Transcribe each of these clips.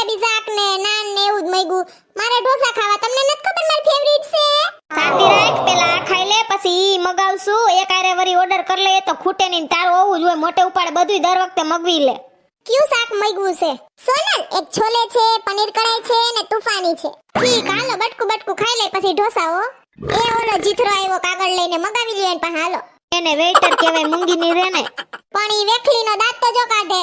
પંજાબી શાક ને નાન ને એવું જ મગ્યું. મારે ઢોસા ખાવા. તમને નથી ખબર મારી ફેવરિટ છે? શાંતિ રાખ પેલા ખાઈ લે પછી મગાવશું. એક આરે વરી ઓર્ડર કરી લે તો ખૂટે નહીં તારું હોવું જોઈએ મોટે ઉપાડે બધું દર વખતે મગવી લે. કયું શાક મગ્યું છે? સોનલ એક છોલે છે પનીર કઢાઈ છે ને તુફાની છે. ઠીક હાલો બટકું બટકું ખાઈ લે પછી ઢોસા હો. એ ઓલો જીથરો આવ્યો કાગળ લઈને મગાવી લ્યો પણ હાલો. એને વેઇટર કહેવાય મૂંગી ની રે ને પણ ઈ વેખલીનો દાંત તો જો કાઢે.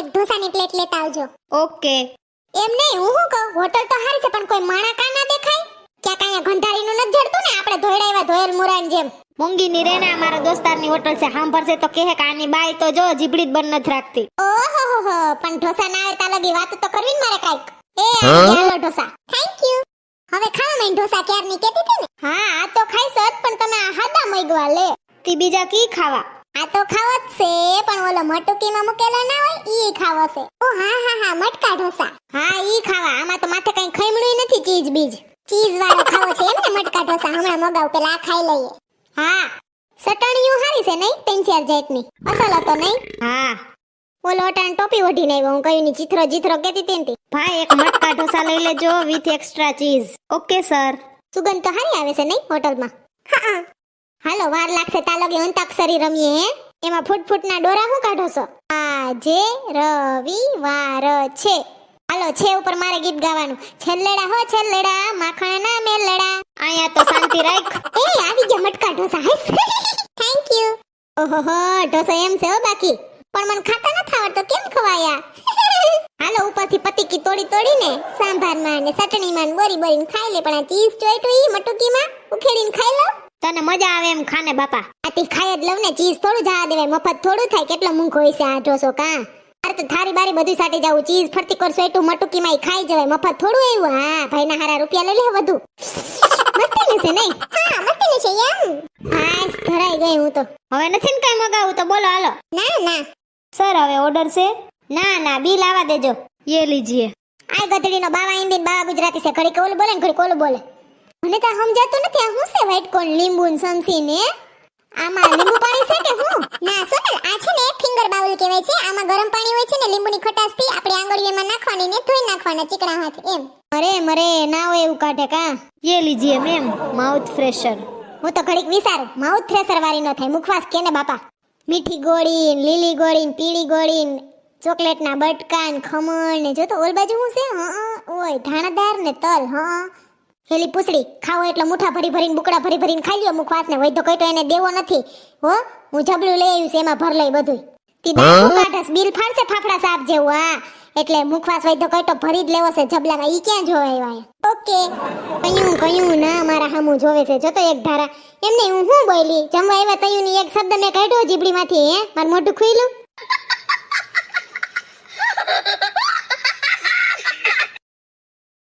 એક ઢોસાની પ્લેટ લેતા આવજો. ઓકે. એમ નહીં હું શું કહું? હોટલ તો સારી છે પણ કોઈ માણા કા ના દેખાય? ક્યાં કાંઈ ગંધારીનું નથી જડતું ને? આપણે ધોઈડાવ્યા ધોયેલ મુરાન જેમ. મૂંગી ની રે ને આ મારા દોસ્તારની હોટલ છે સાંભળશે તો કહે કે આની બાઈ તો જો જીબડી જ બંધ નથી રાખતી. ઓહો હો હો પણ ઢોસા ના આવે તા લગી વાત તો કરવી ને મારે કાઈક. એ હાલો ઢોસા. થેન્ક યુ હવે ખાવા મેં ઢોસા ક્યારની કેતી હતી ને? હા આ તો ખાઈશ જ પણ તમે આ હાદા મગવા લે. તી બીજા કી ખાવા? આ તો ખાવો છે, પણ ઓલો મટુકીમાં મૂકેલો ના હોય, ઈ ખાવો ઓ, હા હા હા, મટકા ઢોસા. હા, ઈ ખાવા. આમાં તો માથે કઈ ખમણું નથી, ચીજ બીજ. ચીઝ વાળો ખાવો છે એમ ને મટકા ઢોસા, હમણાં મગાવ, પેલા આ ખાઈ લઈએ. હા. સટણીયું હારી છે નહીં, ત્રણ, ચાર જાતની. અસલ હતો નહીં? હા. ઓલો અટાણ ટોપી ઓઢીને આવ્યો, હું કહ્યું ની ચિત્રો ચિત્રો કેતી તેનથી ભાઈ, એક મટકા ઢોસા લઈ લેજો with extra cheese. Okay, sir. સુગંધ તો હારી આવે છે નહીં, હોટલમાં? હા. હાલો, વાર લાગશે તા લગી અંતાક્ષરી રમીએ એમાં ફૂટ ફૂટના ડોરા હું કાઢો છો આજે રવિવાર છે. હાલો, છે ઉપર મારે ગીત ગાવાનું. છેલ્લેડા હો, છેલ્લેડા માખણ ના મેલડા. અહીંયા તો શાંતિ રાખ. એ, આવી ગયા, મટકા ઢોસા, હે? થેન્ક યુ ઓહો ઢોસા એમ છે હો બાકી. પણ મને ખાતા નથી આવડતો, કેમ ખવાયા? હાલો, ઉપરથી પતિકી તોડી તોડીને સાંભારમાં ને ચટણીમાં ને બોરી બોરીને ખાઈ લે. પણ આ ચીઝ ચોઈટું ઈ મટુકીમાં? ઉખેડીને ખાઈ લો. તને મજા આવે એમ ખાને બાપા? આથી ખાય જ લઉં ને ચીઝ થોડું જવા દેવાય મફત થોડું થાય કેટલો મૂંઘો હોય છે આ ઢોસો કા? અરે તો થારી બારી બધું સાટી જાવું ચીઝ ફરતી કરશો એટલું મટુકીમાં માં ખાઈ જવાય મફત થોડું આવ્યું. હા ભાઈ ના હારા રૂપિયા લઈ લે વધુ. મસ્તી લેશે નહીં? હા મસ્તી લેશે એમ. હા ધરાઈ ગઈ હું તો. હવે નથી ને કઈ મગાવું તો બોલો હાલો. ના ના. સર હવે ઓર્ડર છે? ના ના બિલ આવા દેજો. યે લીજીએ. આ ગધડીનો બાવા ઇન્ડિયન બાવા ગુજરાતી છે ઘડી કોલ બોલે ને ઘડી કોલ બોલે. મને તો સમજાતું નથી આ શું છે વ્હાઈટ કોર્ન લીંબુ ને સમસી ને? આમાં લીંબુ પાણી છે કે હું? ના સોનલ આ છે ને ફિંગર બાઉલ કહેવાય છે. આમાં ગરમ પાણી હોય છે ને લીંબુની ખટાશથી આપણે આંગળીઓમાં નાખવાની ને ધોઈ નાખવાના ચીકણા હાથ એમ. અરે મરે ના હોય એવું કાઢે કા? યે લીજીએ મેમ માઉથ ફ્રેશર હું તો ઘડીક વિચારું માઉથ ફ્રેશર વાળી ન થાય મુખવાસ કે ને બાપા? મીઠી ગોળી લીલી ગોળી પીળી ગોળી ને ચોકલેટના બટકા ને ખમણ ને જો તો ઓલ બાજુ હું છે? હા ઓય ધાણાદાર ને તલ હા. હેલી પૂછડી ખાવો એટલે મુઠા ભરી ભરીને બુકડા ભરી ભરીને ખાઈ લ્યો. મુખવાસ ને વૈધો કઈ તો એને દેવો નથી. હો હું જબલું લઈ આવ્યું છે એમાં ભર લઈ બધું તી દાંત કાઢસ બિલ ફાડશે ફાફડા સાપ જેવું હા. એટલે મુખવાસ વૈધો કઈ તો ભરી જ લેવો છે જબલામાં. ઈ ક્યાં જોવે આવ્યા ઓકે. કયું કયું ના મારા હામું જોવે છે. જો તો એક ધારા. એમને હું હું બોલી? જમવા આવ્યા તયું ની એક શબ્દ મેં કાઢ્યો જીબડીમાંથી હે? મારું મોઢું ખુલ્યું